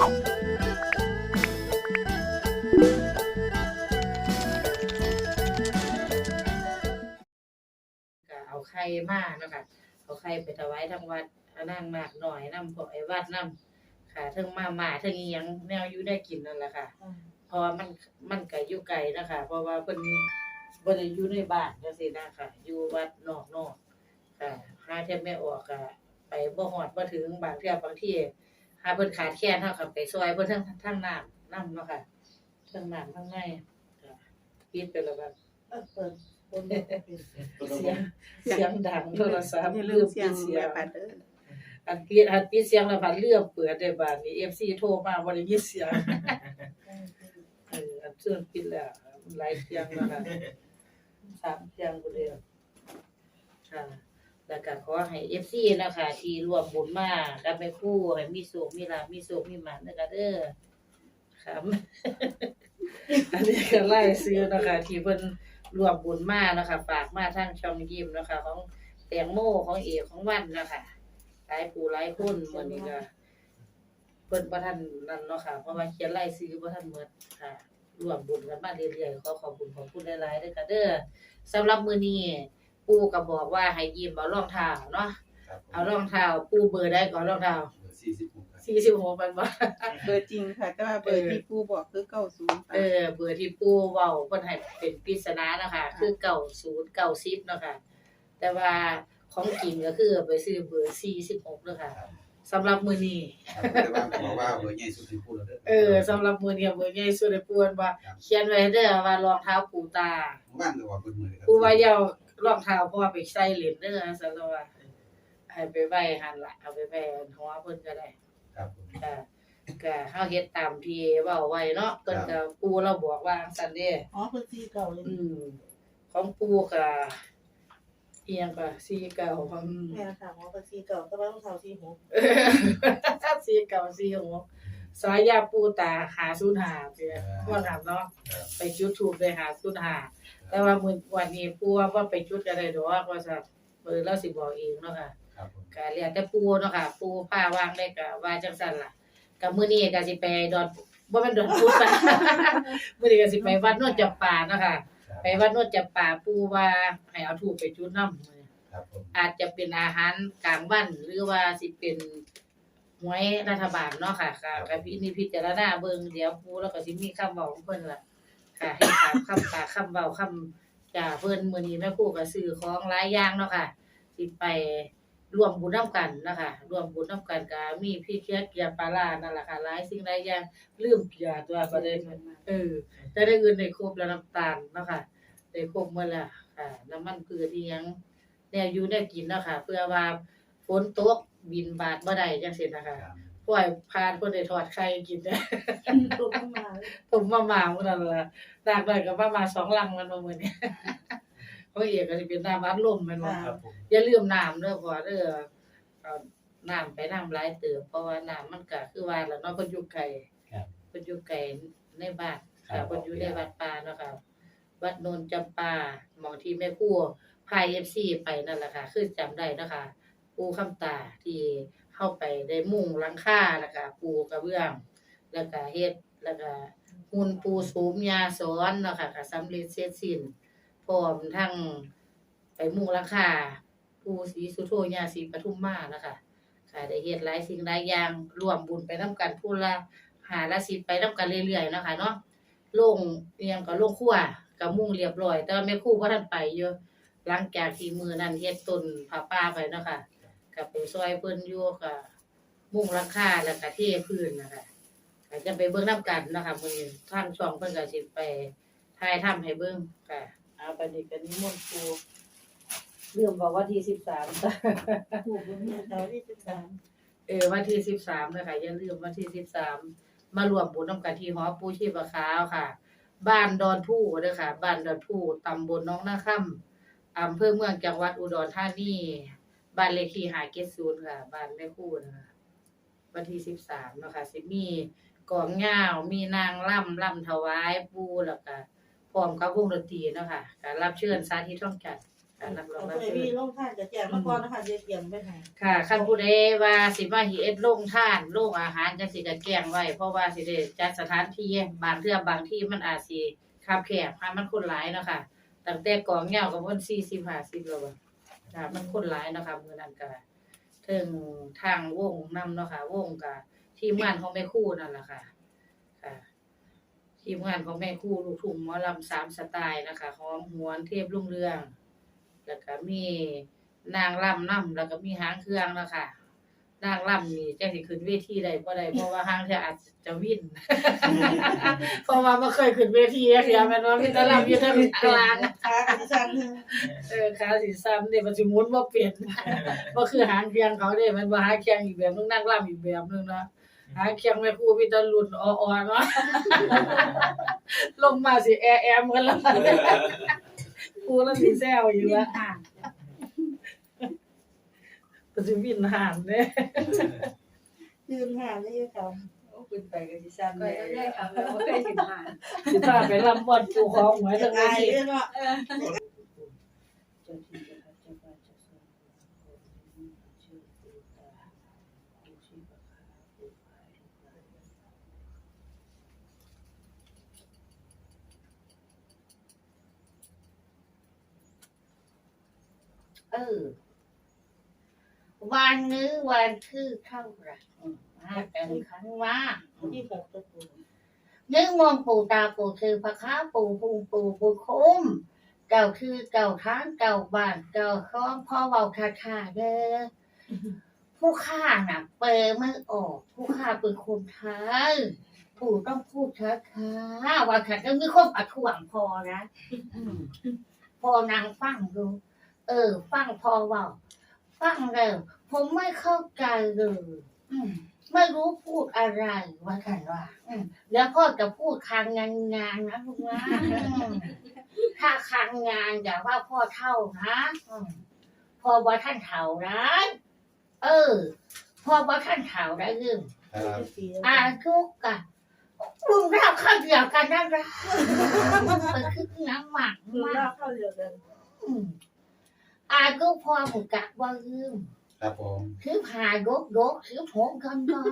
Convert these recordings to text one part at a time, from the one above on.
ก็เอาไข่มาเนาะค่ะเอาไข่ไปถวายทางวัดเอานั่งมากหน่อยนำพวกไอ้วัดนำค่ะเทั้งมาม่าเทั้งอีหยังแนวอยู่ได้กินนั่นแหละค่ะ เพราะว่ามันมันก็อยู่ไกลนะคะ เพราะว่าเพิ่นบ่ได้อยู่ในบ้านจังซี่นะค่ะ อยู่วัดนอกนอกค่ะหาแทบไม่ออกก็ไปบ่ฮอดบ่ถึงบางเทื่อบางที่ หาเพิ่นขาดแคลนเฮาก็ไปซอยเพิ่นทั้งทั้งน้ำนํเนาะค่ะทั้งน้ำทั้งในค่ะปิดไปแล้วแบบเออเปิดบนบอกว่าเป็นเสียงเสียงดังโทรศัพท์อย่าลืลืมเสียงเสียงอันปิดอันปิดเสียงแล้วพัดเลื่อมเปิดได้บ้าดนี้ FC โทรมาบ่ได้ยินเสียงเอออันเชื่อปิดแล้วหลายเสียงแล้วค่ะสามเสียงบ่เดียวค่ะ แล้วก็ขอให้ FC นะคะที่ร่วมบุญมากับแม่ครูให้มีสุขมีลาภมีสุขมีหมันนะคะเด้อครับอันนี้ก็ไล่ซื้อนะคะที่เพิ่นรวมบุญมานะคะฝากมาทางช่องยิ้มนะคะ ของแตงโมของเอกของวันนะคะหลายผู้หลายคนมื้อนี้ก็เพิ่นบ่ทันนั่นเนาะค่ะเพราะว่าเขียนไล่ซื้อบ่ทันหมดค่ะรวมบุญกันมาเรื่อยๆขอขอบคุณขอบคุณหลายๆด้อค่ะเด้อสำหรับมือนี้ ปู่ก็บอกว่าให้ยิ้มเอารองเท้าเนาะครับผมเอารองเท้าปู่เบอร์ได้ก่อนรองเท้าเบอร์สี่สิบหกครับ46มันบ่เบอร์จริงค่ะ แต่ว่าเบอร์ที่ผู้บอกคือเก้าศูนย์เออเบอร์ที่ปู่เว้าเพิ่นให้เป็นปริศนานะคะ คือเก้าศูนย์เก้าสิบเนาะค่ะแต่ว่าของจริงก็คือไปซื้อเบอร์46เนาะค่ะครับสำหรับมื้อนี้ครับแต่ว่าบอกว่าเบอร์ใหญ่สุดที่พูดแล้วเด้อเออสำหรับมื้อนี้เบอร์ใหญ่สุดได้ปูนว่าเขียนไว้เด้อว่ารองเท้าปูตาเมื่อวานก็ว่าเบอร์มือเลยครับปูว่าอย่า รองเท้าเพราะว่าไปใส่เหรียญเด้อซั่นว่าให้ไปไว้หั่นล่ะเอาไปไว้หัวเพิ่นก็ได้ครับผมค่ะก็เฮาเฮ็ดตามที่เว้าไว้เนาะเพิ่นก็ปูเราบอกว่าจั่งซั่นเด้ อ๋อพื้นที่เก่าเลยอืมของปูก็เอียงก็สีเก่าของแม่ค่ะอ๋อพื้นที่เก่าแต่ว่าต้องเท่าที่หก สีเก่าสีหัว สายยาปูตาหาสูญหาเด้อว่ากันเนาะครับไปจุดทูบเลยหาสูญหาแต่ว่ามื้อวันนี้ปูว่าบ่ไปจุดก็ได้ดอกว่าซั่นเบิ่เราสิบอกเองเนาะค่ะครับผมก็แล้วแต่ปูเนาะค่ะ ปูผ้าวางได้ก็ว่าจังซั่นล่ะก็มื้อนี้ก็สิไปดอนบ่แม่นดอนพุธนะมื้อนี้ก็สิไปวัดโนนจับป่าเนาะค่ะครับไปวัดโนนจับป่าปูว่าให้เอาทูบไปจุดนำครับผมอาจจะเป็นอาหารกลางวันหรือว่าสิเป็น หวยรัฐบาลเนาะค่ะก็ก็พินิจพิจารณาเบิ่งเดี๋ยวปูแล้วก็สิมีคำเว้าของเพิ่นล่ะค่ะให้ตามคำปากคำเว้าคำจ่าเพิ่นมื้อนี้แม่ครูก็ซื้อของหลายอย่างเนาะค่ะสิไปร่วมบุญนํกันนะคะร่วมบุญนํกันก็มีพี่เคียเกียร์ปลาร้านั่นล่ะค่ะหลายสิ่งหลายอย่างลืมเกียร์ตัวประเด็นเออแต่ได้อื่นได้ครบแล้วน้ำตาลเนาะค่ะได้ครบหมดแล้วค่ะน้ำมันพืชอีหยังแนวอยู่แนวกินเนาะค่ะเพื่อว่าฝนตก บินบาดบ่ได้จังซี่นะคะครับ ปล่อยพานเพิ่นได้ทอดไข่กินได้ตกขึ้นมาเลยผมมาหมามื้อนั้นล่ะตากได้ก็ประมาณสองลังมันบ่มื้อนี้เพราะเอกก็สิเป็นน้ำอัดลมแม่นบ่ครับผมอย่าลืมน้ำเด้อพ่อเด้อเอาน้ำไปน้ำหลายเติบเพราะว่าน้ำมันก็คือว่าแหล้วเนาะเพิ่นอยู่ไกลครับ เพิ่นอยู่ไกลในบ้านครัค่ะบเพิ่นอยู่ในวัดป่าเนาะค่ะวัดโนนจำปาหมองที่แม่ครูพาย FC ไปนั่นแหละค่ะ คือจำได้เนาะค่ะ ปูคำตาที่เข้าไปได้มุ่งหลังคาแล้วก็ปูกระเบื้อง แล้วก็เฮ็ดแล้วก็หุ่นปูสูมยาสอนเนาะค่ะก็สำเร็จเสร็จสิ้นพร้อมทั้งไปมุ่งหลังคาปูศรีสุโธยาศรีปทุมมานะคะค่ะได้เฮ็ดหลายสิ่งหลายอย่างร่วมบุญไปนํกันผู้ละหาละสิไปนํกันเรื่อยๆเนาะคะเนาะลงเรียงก็ลงครัวก็มุ่งเรียบร้อย แต่ว่าแม่ครูบ่ทันไปอยู่หลังจากที่มือนั้นเฮ็ดต้นผ้าป่าไปเนาะค่ะ ก็ไปซอยเพิ่นอยู่ก็มุ่งหลังคาแล้วก็เทพื้นนะคะก็จะไปเบิ่งนํกันเนาะคะมื้อนี้ทางช่องเพิ่นก็สิไปถ่ายทำให้เบิ่งค่ะเอาบัดนี้ก็นิมนต์ครูเรื่องบอกว่าที่13ถูกบนนี้เท่าที่สิบสามเออวันที่13นะคะอย่าลืมวันที่13มารวมบุญนํกันที่หอปูชีพขาวค่ะ บ้านดอนผู้เด้อค่ะ บ้านดอนผู้ตำบลหน้องนาค่ำอำเภอเมืองจังหวัดอุดรธานี บ้านเลขที่570ค่ะ บ้านแม่ครูนะคะวันที่สิบสามเนาะค่ะสิมีกลองยาวมีนางล่ำล่ำถวายปูแล้วก็พร้อมกับวงดนตรีเนาะค่ะการรับเชิญสาธิตท่องจัดค่ะนักร้องเรารับเคยเชิมีญลงท่านจะแจกมาก่อนนะคะเดี๋ยวเตรียมไปให้ค่ะคันผู้ใดว่าสิมาเฮ็ดโรงทานโรงอาหารจังสิก็แจ้งไว้ เพราะว่าสิได้จัดสถานที่บางเทื่อบางที่มันอาจสิคับแคบหามันคนหลายเนาะค่ะตั้งแต่กองยาวก็บ่น40 50แล้วอะ ค่ะมันคนหลายเนาะค่ะมื้อนั้นก็ถึงทางวงนำเนาะค่ะ วงก็ทีมงานของแม่คู่นั่นล่ะค่ะค่ะ ทีมงานของแม่ครูลูกทุ่งหมอลำสามสไตล์นะคะหอมหวนเทพรุ่งเรือง แล้วก็มีนางรำนำแล้วก็มีหางเครื่องนะคะ นางรำนี่จังสิขึ้นเวทีได้บ่ได้เพราะว่าหางเทื่ออาจจะวิ่นเพราะว่าบ่เคยขึ้นเวทีจักเทื่อแม่นว่ามีแต่รำอยู่ทางกลางค้ากันที่ชั้นเออขาสิซ้ำนี่มันสิหมุนบ่เปลี่ยนบ่คือหางเครื่องเขาเด้มันบ่หางเครื่องอีกแบบนึงนางรำอีกแบบนึงเนาะหางเครื่องแม่ครูมีแต่รุ่นอ่อนๆเนาะลงมาสิแอแอมกันแล้วครูแล้วสิแซวอยู่ว่าอ่าน ก็สิวินหานเด้ยืนหาได้ยังครับโอ้คุณไปกันที่ซ้ำก็เลยได้ค่ะเราก็เคยถึงผ่านสิพาไปลำบอนปูของหวยจะทั้งอายทีเนาะเออ วันนี้วันที่เท่าไหร่มาแต่งครั้งว่าที่หกตะปูนึกมองปู่ตาปู่คือพระค้าปู่ปู่ปู่ปู่คุ้มเก่าคือเก่าทางเก่าบ้านเก่าข้องพ่อเบาคาคาเด้อผู้ฆ่าน่ะ เปรไม่ออก ผู้ฆ่าเป็นคนไทยปู่ต้องพูดช้าๆว่าขัดก็มีคนอัดถ่วงพอนะพอนางฟังดู เออ ฟังพอเว่าฟังแล้ว ผมไม่เข้าใจเลยอืมไม่รู้พูดอะไรว่ากันว่าอืมแล้วพ่อจะพูดคางงานงานนะลูกนะอืมถ้าคางงานอย่าว่าพ่อเท่านะอืมพ่อว่าท่านเท่านะเออพ่อว่าท่านเท่าได้ยืมครับที่สี่อาทุกกะลุงเราข้าวเดียวกันนั่นแหละไปคือน้ำหมักคือมาลากเข้าเดียวกันอืมอาทุกพ่อหมูกะว่ายืม ครับผมคือพายกยกคือผงกันกัน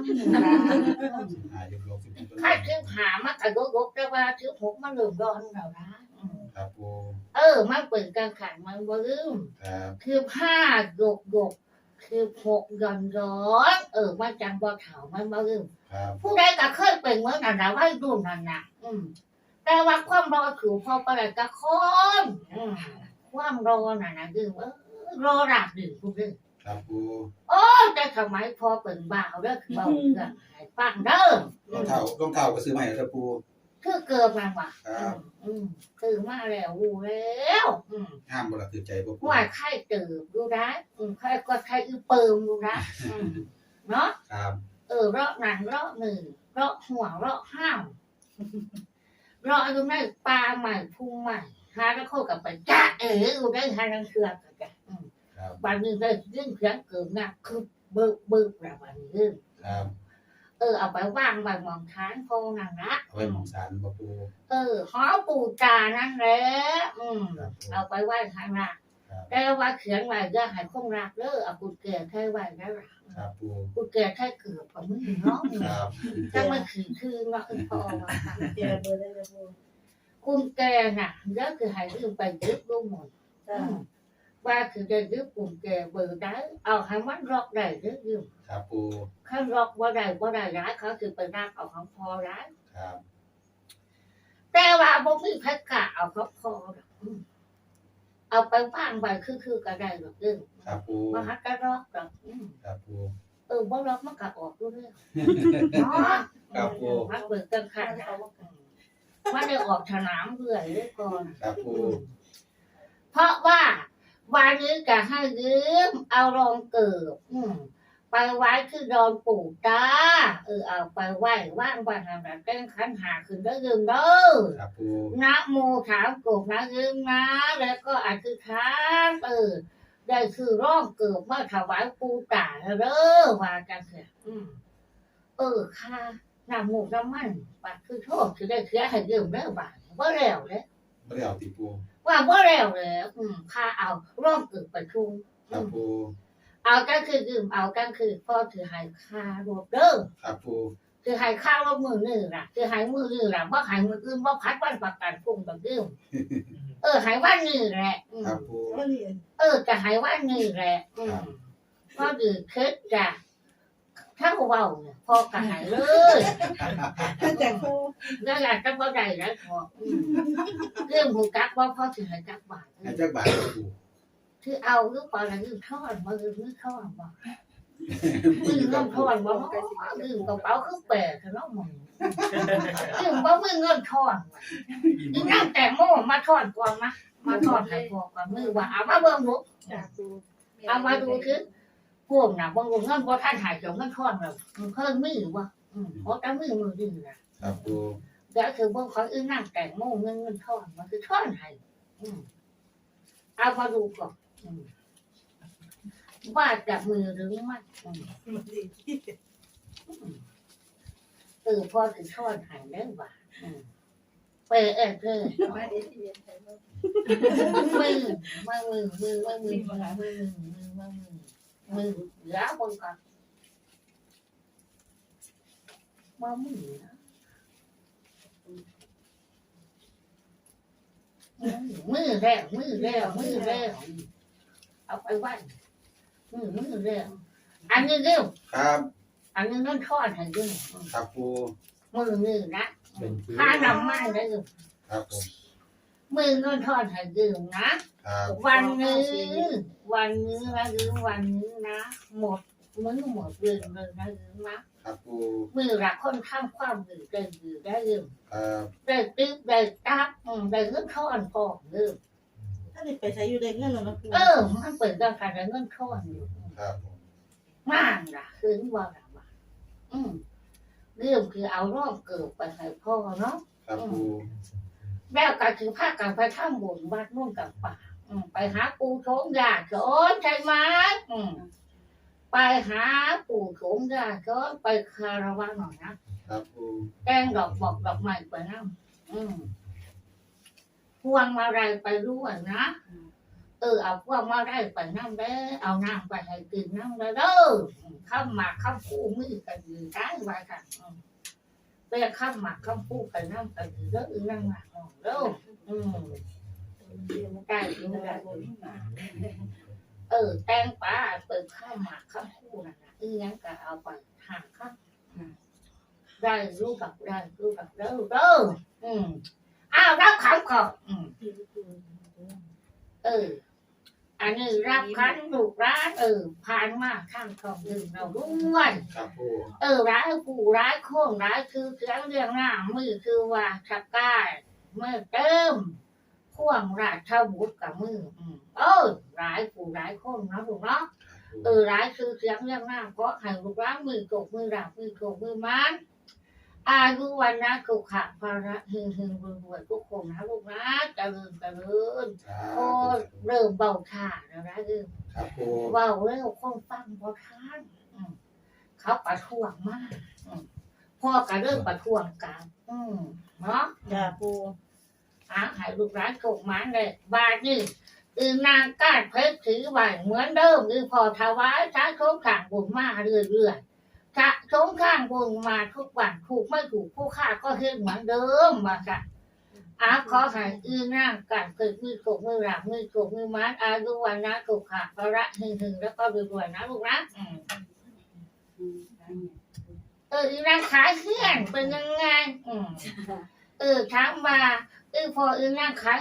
อายุโลกสิบหกถ้าคือผามันก็ยกยกแต่ว่าคือผงมันเหลื่อมร้อนแล้วนะอืมครับปูเออมันเปิดการขันมันบ่ลืมครับคือผ้าโยกโยกคือพกย้อนร้อนเออมันจังบ่เถามันบ่ลืมครับผู้ใดก็เคยเป็นเหมื่อนกันนะว่ารุ่นนั่นน่ะอืมแต่ว่าความรอถือพอประกะคนอืมความรอน่ะนะคือเออรอรักดื่มผู้ดื้อ ครับปูโอ้แต่สมัยพอเป็นบ่าวเด้อคือเบาเรื่องให้ฟังเด้อรองเท้ารองเท้าก็ซื้อมาให้แล้วปู คือเกิดมาว่ะครับ อืมคือมาแล้วรู้แล้ว อืม ห้ามบ่ละถือใจบ่ปูว่าใครตื่นดูนะอืมใครก็ใครอือเปิมดูนะอืมเนาะ ครับเออรอบหนังรอบหนึ่งรอบหัวรอบห้ามรอบอยู่ในปลาใหม่พุงใหม่หาแล้วเข้ากับไปจ้าเอ๋อยู่ได้หาทังเชือกกันจ้ะอืมครับ วันนี้ได้ยื่นเพียงเกินหนักคือเบิกเบิกแบบวันนี้ยื่นครับ เออเอาไปว่างไว้มองทานโพนังนะเอาไว้หมองสารบ่ปูเออหอปู่จานั่นแหละอืมครับปูเอาไปไหว้ทางหน้าครับแต่ว่าเขียนไว้อย่าให้คงรักเด้อเอากุญแจใช้ไว้ได้ละครับปูกุญแจใช้เกือบกับมือเนาะครับจังมันคือคือเนาะคือพอว่าค่ะเจอเบอร์ได้ตะปูกุญแจน่ะแล้วคือให้ลืมไปยึดลูกหมดจ้า ว่าคือจะยึดกุญแจเบอร์ได้เอาให้มันล็อกได้หรือยืมครับปูถ้าล็อกว่าได้ว่าได้ร้ายเขาคือไปรักเอาของพอร้ายครับ แต่ว่าบ่มีใครกล้าเอาของพอหรอกอืมเอาไปวางไว้คือคือก็ได้หรอกยืมครับปูมาหักกระรอกหรอกอืมครับปูเออบ่ล็อกมันก็ออกอยู่เรื่อยเนาะครับปูมันเบิกกันขันนะมันได้ออกสนามเรื่อยเลยก่อนครับปูเพราะว่า วันนี้จะให้ยืมเอารองเกิบอืมไปไว้คือดอนปู่ตาเออเอาไปไหว้ว่างวันนั้นแก้งขันหาขึ้นได้ยืมเด้อครับปูนะโมถามกบนะยืมนะ แล้วก็อธิษฐานเออได้คือร่องเกิบมาถวายปู่ตาแล้วเด้อว่ากันเถอะอืมเออค่ะน้ำมูกน้ำมันปากคือโทษคือได้เสียให้ยืมเด้อบาทบ่แล้วเลยอบ่ได้เอาติปู ว่าบ่แล้วเลยอืมค่าเอาร่องตึกประชุมครับปูเอาก็คือยืมเอาก็คือพ่อถือให้ค่ารถเด้อครับปูถือให้ค่ารถมือหนึ่งล่ะถือให้มือหนึ่งล่ะบ่ให้มืออื่นบ่พัดวันประกันพรุ่งแบบยืมเออให้วันหนึ่งแหละอืมครับปูวันนี้เออจะให้วันหนึ่งแหละอืมก็ดือคิดจ้ะ ถ้าเว้าเนี่ยพ่อก็ให้เลยถ้าแต่ปูนั่นแหละก็บ่ได้แล้วพออืมเรื่องหูกักว่าพ่อถือให้กักบาทให้จักบาทครับปูคือเอาหรือเปล่าแล้วคือทอดมาคือมือทอดบ่มือน้องทอดบ่คือกระเป๋าคือแปะคือน้องมึงคือบ่มือเงินทอดคือนั่งแต่โม่มาทอดก่อนนะมาทอดให้พอก่อนมือว่าเอามาเบิ่งดูจากปูเอามาดูคือ พวกน่ะบ่รู้เงินบ่ทันหายจงเงินทอดแล้วเพิ่นมือบ่อืมเพราะแต่มือมือดื้อน่ะครับปูแล้วคือเบิ่งของอื่นนั่งแต่โม่เงินเงินทอดมันคือทอดให้อืมเอามาดูก่อนอืมว่าจับมือหรือไม่อืมมันดีที่เออพอถึงทอดหายได้ว่าอืมเปเออเออมาเดี๋ยวที่เรียนไปว่ามือมือมือมือมือมือมือมือมือ มือมือแล้วบนก่อนมามือนะมือแล้วมือแล้วมือแล้วเอาไปไว้มือมือแล้วอันนี้เร็วครับ อันนี้นั่นทอดให้ด้วยครับปูมือมือนะเป็นปูค่าน้ำมันได้อยู่ครับผม มือนั่นทอดให้ดื่มนะ ครับวันนี้วันนี้นะหรือวันนี้นะ หมดมือหมดเดือนเลยนะหรือนะครับปูมือละคนข้ามความดื่มได้ดื่มได้ดื่มครับได้ติ๊บได้ตับอืมได้เงินทอนพอดื่มถ้าได้ไปใช้อยู่ได้เงินแล้วนะปูเออ มันเปิดการขายได้เงินทอนอยู่ ครับผมมากล่ะคืนว่าละว่าอืมเรื่องคือเอาร่องเกิดไปให้พ่อเนาะ ครับปู แล้วก็คือภาคการไปท่ามบุญวัดนุ่นกับป่าอืมไปหาปู่โถงยาโจนใช่ไหมอืมไปหาปู่โถงยาโจนไปคารวะหน่อยนะครับปูแกงดอกบอกดอกไม้ไปนั่งอืมพวงมาลัยไปด้วยนะเออเอาพวงมาลัยไปนั่งได้อเอาน้ำไปให้กินนั่งได้เด้ออืมข้ามหมากข้ามคู่มือกันดีได้ไว้กัน อืมไปข้ามหมากข้ามคู่กันนั่งกันเด้ออือนั่งหมากเนาะเด้ออืมได้ยินได้เออ แตงป้าเปิดข้าวหมากข้าวคู่น่ะอียังก็เอาไปหางข้ามได้รู้กับได้รู้กับเด้อเด้ออืมอ้าวรับขันก่อนอืมเออ อันนี้รับขันลูกร้านเออผ่านมาข้างกองหนึ่งเราด้วย ครับปูเออร้ายผู้ร้ายโค้งร้ายคือเสียงเรียงหน้ามือคือว่าชักกายเมื่อเติมพ่วงราชบุตรกับมืออืมเออร้ายผู้ร้ายโค้งนะลูกเนาะเออร้ายคือเสียงเรียงหน้าเพราะให้ลูกร้านมือกกมือราบมือโกมือมัน อายุวันนะกุขะภาระหึงหึงรวยรวยทุกคนนะลูกนะเจริญเจริญครัโอ้บเริ่มเบาท่าแล้วนะเริ่มครับปูเว้าเร็วคนฟังพอทานอืมเขาประท้วงมากอืมพ่อก็เริ่มประท้วงกันอืมเนาะจากปูอาหายลูกร้านโกกหมันเลยบาดนี่อือนางก้านเพชรถือไหวเหมือนเดิมคือพอถวายช้าโชงข้างบุญมาเรื่อยๆ ช้าโชงข้างบุญมาทุกวันถูกไม่ถูกผู้ค่าก็เฮ็ดเหมือนเดิมมาค่ะอาขอให้อือนางก้านเพชรมือโกกมือหลังมือโกกมือมัดอายุวันนะถูกขาพระหึงหึงๆแล้วก็รวยๆนะลูกนะอืมเอออีนางขายเครื่องเป็นยังไงอืมเออถามมาเออพออีนางขาย